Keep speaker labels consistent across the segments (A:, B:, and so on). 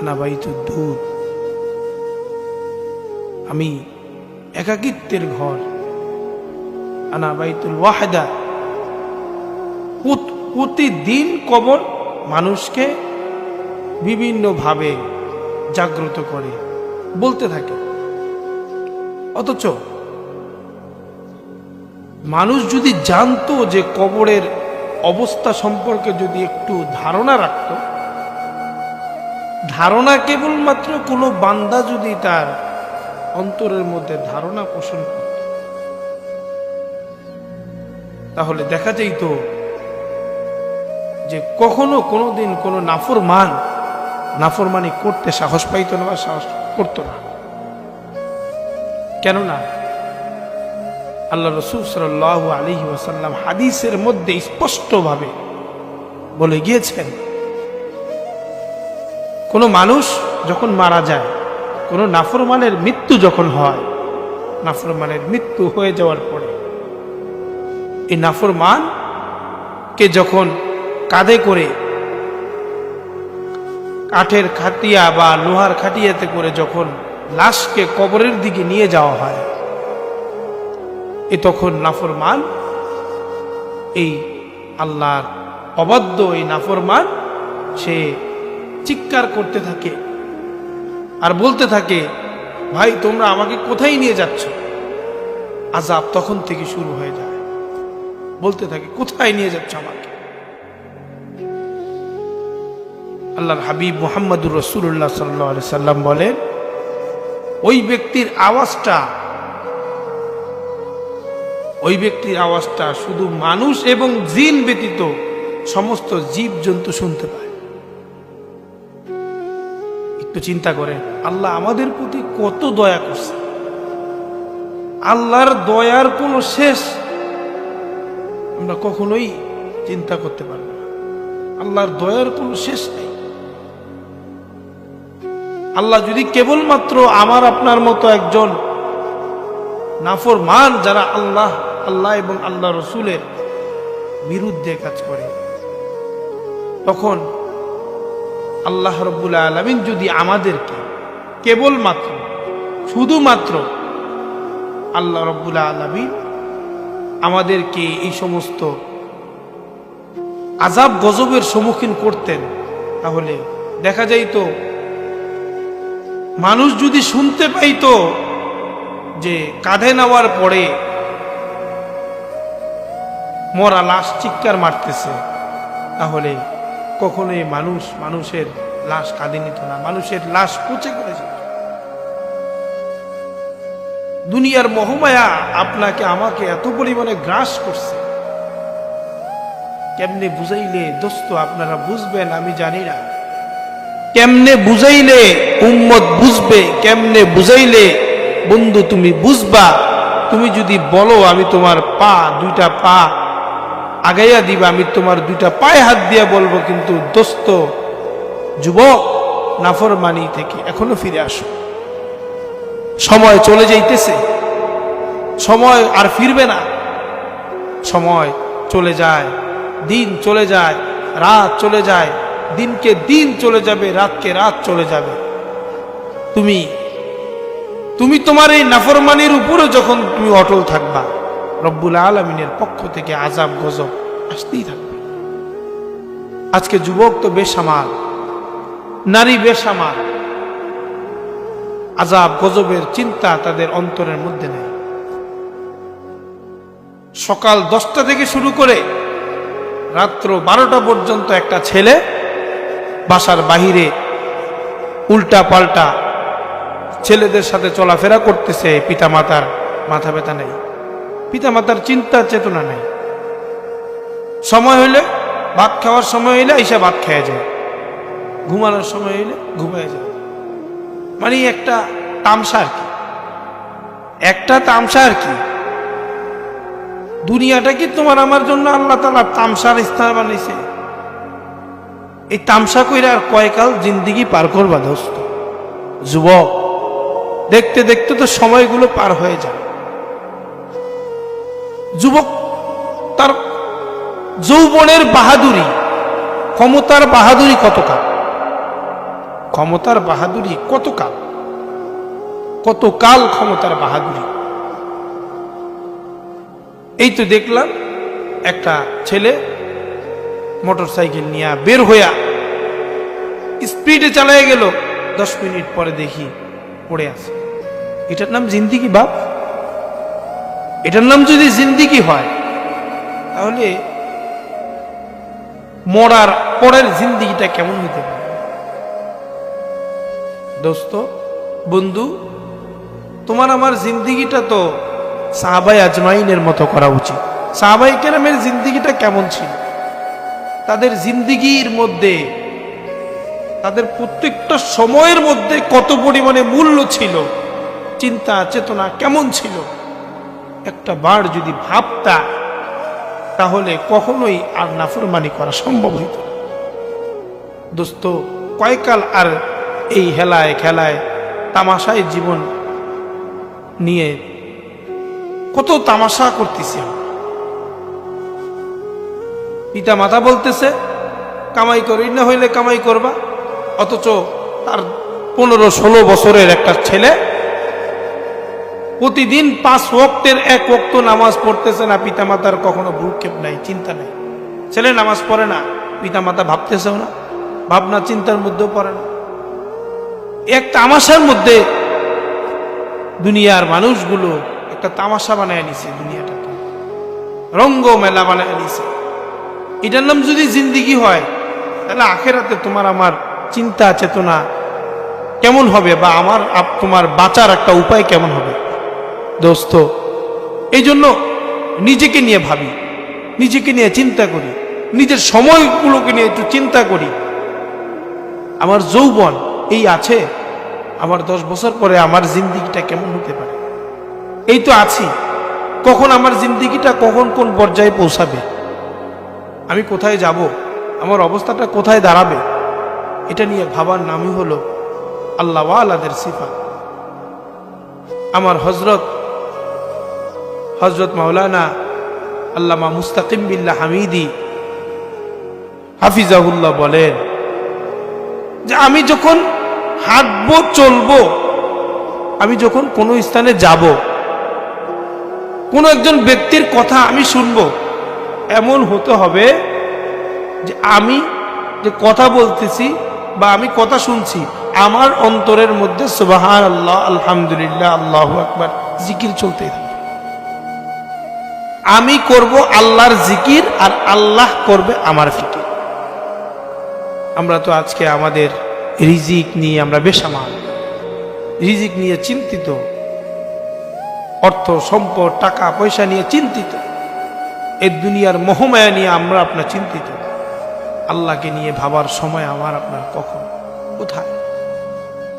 A: আনাবাইতু দূর আমি একাকিত্বের ঘর। আনাবাইতুল ওয়াহেদা। প্রতিদিন কবর মানুষকে বিভিন্নভাবে জাগ্রত করে, বলতে থাকে। অথচ মানুষ যদি জানতো যে কবরের অবস্থা সম্পর্কে যদি একটু ধারণা রাখত ধারণা কেবলমাত্র কোনো বান্দা যদি তার অন্তরের মধ্যে ধারণা পোষণ করত তাহলে দেখা যাইত যে কখনো কোনোদিন কোনো নাফরমান নাফরমানি করতে সাহস পাইত না বা সাহস করত না। কেননা আল্লাহ রসুল সাল্লাহ আলী ওয়াসাল্লাম হাদিসের মধ্যে স্পষ্টভাবে বলে গিয়েছেন কোনো মানুষ যখন মারা যায়, কোনো নাফরমানের মৃত্যু যখন হয়, নাফরমানের মৃত্যু হয়ে যাওয়ার পরে, এই নাফরমান কে যখন কাঁধে করে কাঠের খাটিয়া বা লোহার খাটিয়াতে করে যখন লাশকে কবরের দিকে নিয়ে যাওয়া হয়, এ তখন নাফরমান, এই আল্লাহর অবাধ্য এই নাফরমান, সে চিৎকার করতে থাকে আর বলতে থাকে, ভাই, তোমরা আমাকে কোথায় নিয়ে যাচ্ছ? আজাব তখন থেকে শুরু হয়ে যায়। বলতে থাকে, কোথায় নিয়ে যাচ্ছ আমাকে? আল্লাহর হাবিব মোহাম্মদুর রসুল্লাহ সাল্লাহ সাল্লাম বলেন, ওই ব্যক্তির আওয়াজটা, ওই ব্যক্তির আওয়াজটা শুধু মানুষ এবং জিন ব্যতীত সমস্ত জীব জন্তু শুনতে পায়। একটু চিন্তা করে, আল্লাহ আমাদের প্রতি কত দয়া করছে। আল্লাহর দয়ার কোনো শেষ আমরা কখনোই চিন্তা করতে পারব না। আল্লাহর দয়ার কোনো শেষ নেই। আল্লাহ যদি কেবলমাত্র আমার, আপনার মতো একজন নাফর মান যারা আল্লাহ আল্লাহ এবং আল্লাহ রসুলের বিরুদ্ধে কাজ করে, তখন আল্লাহ রব্বুল্লা আলমিন যদি আমাদেরকে কেবলমাত্র, শুধুমাত্র আল্লাহ রব্বুল্লা আলমিন আমাদেরকে এই সমস্ত আজাব গজবের সম্মুখীন করতেন, তাহলে দেখা যাইতো, মানুষ যদি শুনতে পাইতো যে কাঁধে নেওয়ার পরে মরা লাশ চিৎকার মারতেছে, তাহলে কখনোই মানুষ, মানুষের লাশ কাঁদে নিত না, মানুষের লাশ পচে করে যেত দুনিয়ার মহমায়া আপনাকে, আমাকে এত পরিমাণে গ্রাস করছে। কেমনে বুঝাইলে দোস্ত, আপনারা বুঝবেন, আমি জানি না। কেমনে বুঝাইলে উম্মত বুঝবে, কেমনে বুঝাইলে বন্ধু তুমি বুঝবা। তুমি যদি বলো, আমি তোমার পা, দুইটা পা আগাইয়া দিবা, আমি তোমার দুইটা পায়ে হাত দিয়া বলব, কিন্তু দোস্ত, যুবক, নাফরমানি থেকে এখনও ফিরে আসো। সময় চলে যাইতেছে। সময় আর ফিরবে না। সময় চলে যায়, দিন চলে যায়, রাত চলে যায়, দিনকে দিন চলে যাবে, রাতকে রাত চলে যাবে। তুমি তুমি তোমার এই নাফরমানির উপরে যখন তুমি অটল থাকবা রব্বুল আলমিনের পক্ষ থেকে আজাব গজব আসতেই থাকবে। আজকে যুবক তো বেসামাল, নারী বেসামাল। আজাব গজবের চিন্তা তাদের অন্তরের মধ্যে নেই। সকাল দশটা থেকে শুরু করে রাত্র বারোটা পর্যন্ত একটা ছেলে বাসার বাহিরে উল্টা পাল্টা ছেলেদের সাথে চলাফেরা করতেছে, পিতামাতার মাথা ব্যথা নেই। পিতামাতার চিন্তা চেতনা নেই। সময় হইলে ভাত খাওয়ার সময় হইলে এসে ভাত খেয়ে যায়। ঘুমানোর সময় হইলে ঘুমিয়ে যায়। মানে একটা তামসা আর কি। একটা তামসা আর কি। দুনিয়াটা কি তোমার আমার জন্য আল্লাহ তালা তামসার স্থান বানিয়েছে? এই তামসা কইরা আর কয়কাল জিন্দিগি পার করবা দোস্ত। যুবক, দেখতে দেখতে তো সময়গুলো পার হয়ে যায়। যুবক, তার যৌবনের বাহাদুরি, ক্ষমতার বাহাদুরি কতকাল? ক্ষমতার বাহাদুরি কত কাল কত কাল ক্ষমতার বাহাদুরি? এই তো দেখলাম একটা ছেলে মোটর সাইকেল নিয়ে বের হইয়া স্পিডে চালায় গেল, দশ মিনিট পরে দেখি পড়ে আছে। এটার নাম জিন্দিগি বাপ? এটার নাম যদি জিন্দিগি হয়, তাহলে মরার পরের জিন্দিগিটা কেমন হতে পারে? দোস্ত, বন্ধু, তোমার আমার জিন্দিগিটা তো সাহাবাই আজমাইনের মতো করা উচিত। সাহাবাই কেরামের জিন্দিগিটা কেমন ছিল? তাদের জিন্দিগির মধ্যে, তাদের প্রত্যেকটা সময়ের মধ্যে কত পরিমাণে মূল্য ছিল? চিন্তা, চেতনা কেমন ছিল? একটা বার যদি ভাবতা, তাহলে কখনোই আর নাফরমানি করা সম্ভব হইত দোস্ত, কয়কাল আর এই হেলায় খেলায় তামাশায় জীবন নিয়ে কত তামাশা করতেছি। পিতা মাতা বলতেছে, কামাই করি না হইলে কামাই করবা, অথচ তার পনেরো ষোলো বছরের একটা ছেলে প্রতিদিন পাঁচ ওক্তের এক ওক্ত নামাজ পড়তেছে না পিতা মাতার কখনো ভ্রুক্ষেপ নাই, চিন্তা নেই। ছেলে নামাজ পড়ে না পিতা মাতা ভাবতেছেও না, ভাবনা চিন্তার মধ্যেও পড়ে না। এক তামাশার মধ্যে দুনিয়ার মানুষগুলো একটা তামাশা বানায় নিছে দুনিয়াটাকে। রঙ্গ মেলা বানায় নিছে। এটার নাম যদি জিন্দিগি হয়, তাহলে আখেরাতে তোমার আমার চিন্তা, চেতনা কেমন হবে বা আমার তোমার বাঁচার একটা উপায় কেমন হবে? দোস্ত। এই জন্য নিজেকে নিয়ে ভাবি, নিজেকে নিয়ে চিন্তা করি, নিজের সময়গুলোকে নিয়ে একটু চিন্তা করি। আমার যৌবন এই আছে, আমার দশ বছর পরে আমার জিন্দিগিটা কেমন হতে পারে? এই তো আছি, কখন আমার জিন্দিগিটা কখন কোন পর্যায়ে পৌঁছাবে? আমি কোথায় যাব, আমার অবস্থাটা কোথায় দাঁড়াবে? এটা নিয়ে ভাবার নামই হলো আল্লাহ আলাদের সিফা আমার হজরত হজরত মাওলানা আল্লামা মুস্তাকিম বিল্লাহ হামিদি হাফিজাহুল্লাহ বলেন যে আমি যখন হাঁটবো, চলবো, আমি যখন কোনো স্থানে যাব, কোনো একজন ব্যক্তির কথা আমি শুনব, এমন হতে হবে যে আমি যে কথা বলতেছি বা আমি কথা শুনছি, আমার অন্তরের মধ্যে সুবাহান আল্লাহ আলহামদুলিল্লাহ, আল্লাহ আকবার, জিকির চলতে থাকবে আমি করব আল্লাহর জিকির আর আল্লাহ করবে আমার ফিকির। আমরা তো আজকে আমাদের রিজিক নিয়ে আমরা বেসামাল। রিজিক নিয়ে চিন্তিত। অর্থ, সম্পদ, টাকা, পয়সা নিয়ে চিন্তিত। এই দুনিয়ার মোহমায়া নিয়ে আমরা আপনার চিন্তিত। আল্লাহকে নিয়ে ভাবার সময় আমার আপনার কখন? কোথায়?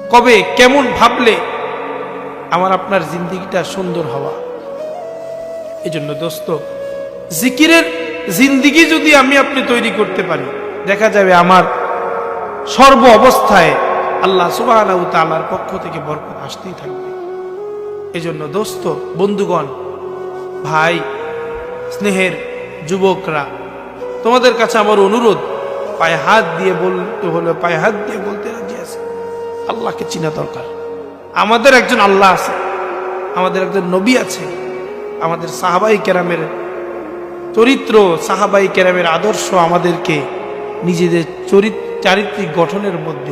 A: কবে? কেমন ভাবলে আমার আপনার জিন্দিগিটা সুন্দর হওয়া? এই জন্য দোস্ত, জিকিরের জিন্দিগি যদি আমি আপনি তৈরি করতে পারি, দেখা যাবে আমার সর্ব অবস্থায় আল্লাহ সুবাহ তালার পক্ষ থেকে বরকত আসতেই থাকবে। এই জন্য দোস্ত, বন্ধুগণ, ভাই, স্নেহের যুবকরা, তোমাদের কাছে আমার অনুরোধ, পায়ে হাত দিয়ে বলতে হলে পায়ে হাত দিয়ে বলতে রাজি আছে। আল্লাহকে চিনা দরকার। আমাদের একজন আল্লাহ আছে, আমাদের একজন নবী আছে আমাদের সাহাবাই কেরামের চরিত্র, সাহাবাই কেরামের আদর্শ আমাদেরকে নিজেদের চরিত, চারিত্রিক গঠনের মধ্যে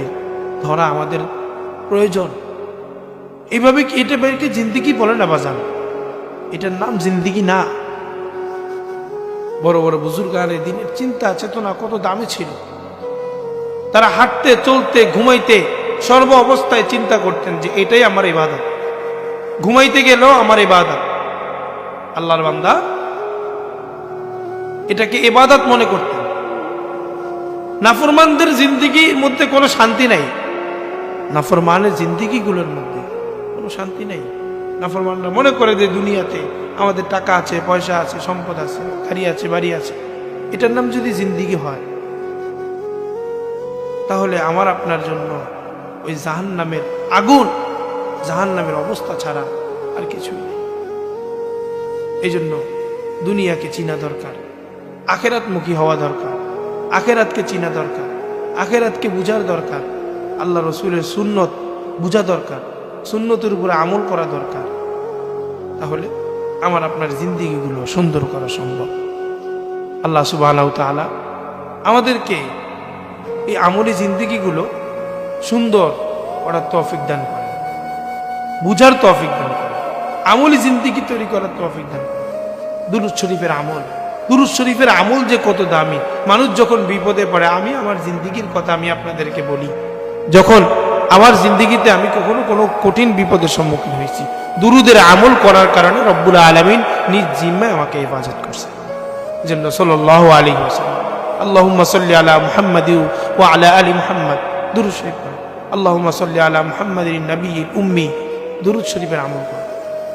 A: ধরা আমাদের প্রয়োজন। এইভাবে এটা বেরকে জিন্দিগি বলে না বাজান? এটার নাম জিন্দিগি না। বড় বড় বুজুর্গানে দিনের চিন্তা, চেতনা কত দামি ছিল। তারা হাঁটতে, চলতে, ঘুমাইতে সর্ব অবস্থায় চিন্তা করতেন যে এটাই আমার এই বাধা ঘুমাইতে গেলেও আমার ইবাদত। আল্লাহর বান্দা। এটাকে ইবাদত মনে করতেন নাফরমানদের জিন্দিগির মধ্যে কোনো শান্তি নাই। নাফরমানের জিন্দিগিগুলোর মধ্যে কোনো শান্তি নাই। নাফরমানরা মনে করে যে দুনিয়াতে আমাদের টাকা আছে, পয়সা আছে, সম্পদ আছে, গাড়ি আছে, বাড়ি আছে। এটার নাম যদি জিন্দিগি হয়, তাহলে আমার আপনার জন্য ওই জাহান নামের আগুন জাহান নামের অবস্থা ছাড়া আর কিছুই এই জন্য দুনিয়াকে চিনা দরকার, আখেরাতমুখী হওয়া দরকার, আখেরাতকে চিনা দরকার, আখেরাতকে বুঝার দরকার, আল্লাহ রসুলের সুন্নত বোঝা দরকার, সুন্নতের উপরে আমল করা দরকার। তাহলে আমার আপনার জিন্দিগিগুলো সুন্দর করা সম্ভব। আল্লাহ সুবাহ তাআলা আমাদেরকে এই আমলি জিন্দিগিগুলো সুন্দর করার তৌফিক দান করে বুঝার তৌফিক দান করে আমলি জিন্দিগি তৈরি করার তৌফিক দান দুরুদ শরীফের আমল। দুরুদ শরীফের আমল যে কত দামি। মানুষ যখন বিপদে পড়ে, আমি আমার জিন্দিগির কথা আমি আপনাদেরকে বলি। যখন আমার জিন্দিগিতে আমি কখনো কোনো কঠিন বিপদের সম্মুখীন হয়েছি। দুরুদের আমল করার কারণে রব্বুল আলমিন নিজ জিম্মায় আমাকে হেফাজত করছে জন্য সাল্লাহ আলী হোসেন আল্লাহ সাল্লি আলা মুহাম্মাদি ওয়া আলা আলী মুহাম্মদ, দুরুদ শরীফ আল্লাহ সাল্লি আলা মুহাম্মাদিন নবীল উম্মি, দুরুদ শরীফের আমল করো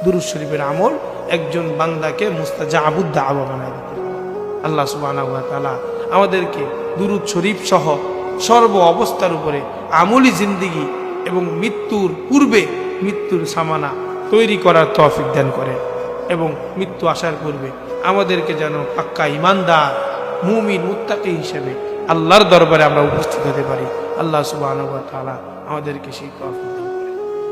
A: দুরুদ শরীফের আমল একজন বান্দাকে মুস্তাজাবুদ দাওয়া বানায় দিতে। আল্লাহ তাআলা আমাদেরকে দুরুদ শরীফ সহ সর্ব অবস্থার উপরে আমলি জিন্দিগি এবং মৃত্যুর পূর্বে মৃত্যুর সামানা তৈরি করার তফিক দান করেন এবং মৃত্যু আসার পূর্বে আমাদেরকে যেন পাক্কা ইমানদার মুমিন, মুত্তাকি হিসেবে আল্লাহর দরবারে আমরা উপস্থিত হতে পারি। আল্লাহ তাআলা আমাদেরকে সেই তৌফিক